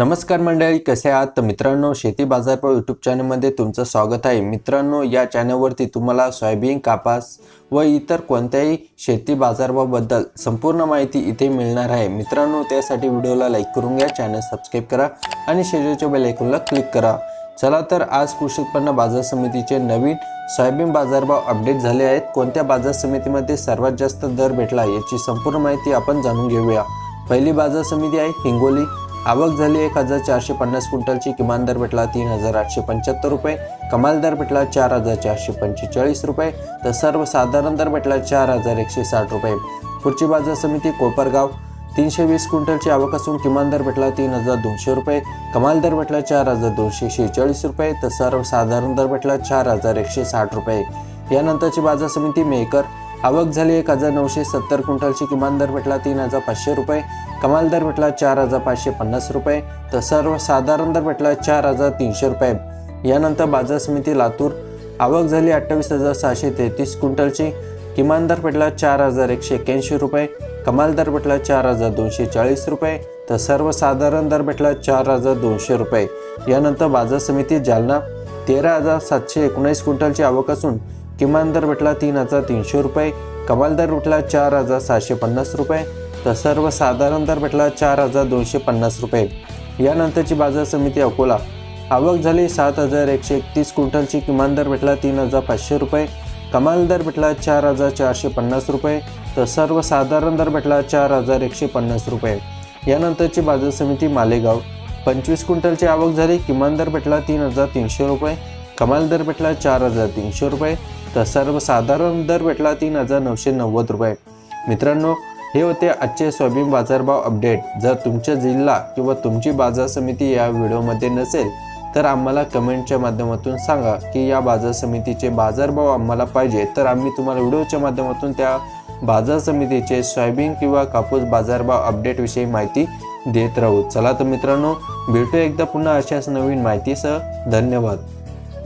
नमस्कार मंडळी कसे आहात? तर मित्रांनो शेती बाजारभाव यूट्यूब चॅनलमध्ये तुमचं स्वागत आहे. मित्रांनो या चॅनलवरती तुम्हाला सोयाबीन कापास व इतर कोणत्याही शेती बाजारभावाबद्दल संपूर्ण माहिती इथे मिळणार आहे. मित्रांनो त्यासाठी व्हिडिओला लाईक करून घ्या चॅनल सबस्क्राईब करा आणि शेजारच्या बेलायकॉनला क्लिक करा. चला तर आज कृषी उत्पन्न बाजार समितीचे नवीन सोयाबीन बाजारभाव अपडेट झाले आहेत. कोणत्या बाजार समितीमध्ये सर्वात जास्त दर भेटला याची संपूर्ण माहिती आपण जाणून घेऊया. पहिली बाजार समिती आहे हिंगोली. आवक झाली एक हजार चारशे पन्नास क्विंटलची. किमान दर भेटला तीन हजार आठशे पंच्याहत्तर रुपये. कमाल दर भेटला चार हजार चारशे पंचेचाळीस रुपये. तर सर्वसाधारण दर भेटला चार हजार एकशे साठ रुपये. पुढची बाजार समिती कोपरगाव. तीनशे वीस क्विंटलची आवक असून किमान दर भेटला तीन हजार दोनशे रुपये. कमाल दर भेटला चार हजार दोनशे शेहेचाळीस रुपये. तर सर्वसाधारण दर भेटला चार हजार एकशे साठ रुपये. यानंतरची बाजार समिती मेकर. आवक झाली एक हजार नऊशे सत्तर क्विंटलची. किमान दर भेटला तीन हजार पाचशे रुपये. कमाल दर भेटला चार हजार पाचशे पन्नास रुपये तर सर्वसाधारण दर भेटला चार हजार तीनशे रुपये. यानंतर बाजार समिती लातूर आवक झाली अठ्ठावीस हजार सहाशे तेहतीस क्विंटलची. किमान दर भेटला चार हजार एकशे एक्क्याऐंशी रुपये कमाल दर भेटला चार हजार दोनशे चाळीस रुपये तर सर्वसाधारण दर भेटला चार हजार दोनशे रुपये. यानंतर बाजार समिती जालना तेरा हजार सातशे एकोणीस क्विंटलची आवक असून किमान दर भेटला तीन हजार तीनशे रुपये कमाल दर भेटला चार हजार सहाशे पन्नास रुपये तर सर्वसाधारण दर भेटला चार हजार दोनशे पन्नास रुपये. यानंतरची बाजार समिती अकोला. आवक झाली सात हजार एकशे एकतीस क्विंटलची. किमान दर भेटला तीन हजार पाचशे रुपये. कमाल दर भेटला चार हजार चारशे पन्नास रुपये. तर सर्वसाधारण दर भेटला चार हजार एकशे पन्नास रुपये. यानंतरची बाजार समिती मालेगाव. पंचवीस क्विंटलची आवक झाली. किमान दर भेटला तीन हजार तीनशे रुपये. कमाल दर भेटला चार हजार तीनशे रुपये. तर सर्वसाधारण दर भेटला तीन हजार नऊशे नव्वद रुपये. मित्रांनो हे होते आजचे सोयाबीन बाजारभाव अपडेट जर तुमच्या जिल्हा किंवा तुमची बाजार समिती या व्हिडिओमध्ये नसेल तर आम्हाला कमेंटच्या माध्यमातून सांगा की या बाजार समितीचे बाजारभाव आम्हाला पाहिजे. तर आम्ही तुम्हाला व्हिडिओच्या माध्यमातून त्या बाजार समितीचे सोयाबीन किंवा कापूस बाजारभाव अपडेटविषयी माहिती देत राहू. चला तर मित्रांनो भेटू एकदा पुन्हा अशाच नवीन माहितीसह. धन्यवाद.